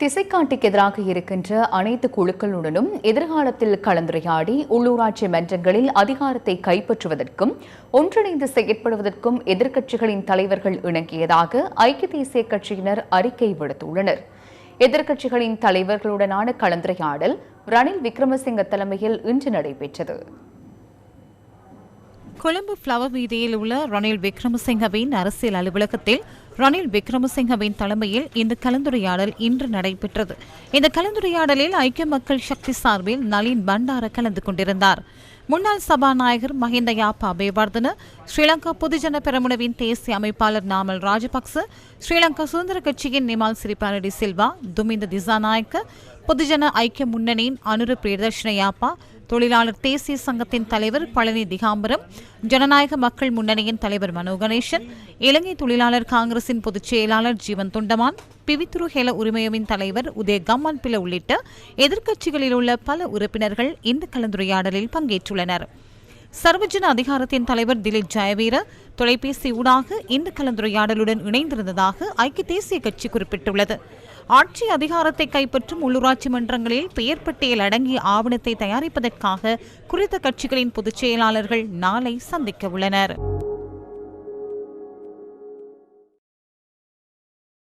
திசைக்காட்டிக்கு எதிராக இருக்கின்ற அனைத்து குழுக்களுடனும் எதிர்காலத்தில் கலந்துரையாடி உள்ளூராட்சி மன்றங்களில் அதிகாரத்தை கைப்பற்றுவதற்கும் ஒன்றிணைந்து செயற்படுவதற்கும் எதிர்க்கட்சிகளின் தலைவர்கள் இணங்கியதாக ஐக்கிய தேசிய கட்சியினர் அறிக்கை விடுத்துள்ளனர். எதிர்க்கட்சிகளின் தலைவர்களுடனான கலந்துரையாடல் ரணில் விக்ரமசிங்க தலைமையில் இன்று நடைபெற்றது. கொழும்பு ஃப்ளவர் வீதியில் உள்ள ரணில் விக்ரமசிங்கவின் அரசியல் அலுவலகத்தில் ரணில் விக்ரமசிங்கவின் தலைமையில் இந்த கலந்துரையாடல் இன்று நடைபெற்றது. இந்த கலந்துரையாடலில் ஐக்கிய மக்கள் சக்தி சார்பில் நளின் பண்டார கலந்து கொண்டிருந்தார். முன்னாள் சபாநாயகர் மஹிந்த யாப்பா அபேவர்தன ஸ்ரீலங்கா பொதுஜன பெரமுனவின் தேசிய அமைப்பாளர் நாமல் ராஜபக்ச ஸ்ரீலங்கா சுதந்திர கட்சியின் நிமால் சிறிபாரடி சில்வா துமிந்த திசாநாயக்க பொதுஜன ஐக்கிய முன்னணியின் அனுரு பிரியதர்ஷன யாப்பா தொழிலாளர் தேசிய சங்கத்தின் தலைவர் பழனி திகாம்பரம் ஜனநாயக மக்கள் முன்னணியின் தலைவர் மனோ கணேசன் இலங்கை தொழிலாளர் காங்கிரசின் பொதுச் செயலாளர் ஜீவன் தொண்டமான் பிவித்துரு ஹெல உரிமையவின் தலைவர் உதய கம்மான் பில உள்ளிட்ட எதிர்க்கட்சிகளில் உள்ள பல உறுப்பினர்கள் இந்த கலந்துரையாடலில் பங்கேற்றுள்ளனர். சர்வஜன அதிகாரத்தின் தலைவர் திலீப் ஜெயவீர தொலைபேசி ஊடாக இந்த கலந்துரையாடலுடன் இணைந்திருந்ததாக ஐக்கிய தேசிய கட்சி குறிப்பிட்டுள்ளது. ஆட்சி அதிகாரத்தை கைப்பற்றும் உள்ளூராட்சி மன்றங்களில் பெயர் பட்டியல் அடங்கிய ஆவணத்தை தயாரிப்பதற்காக குறித்த கட்சிகளின் பொதுச் செயலாளர்கள் நாளை சந்திக்க உள்ளனர்.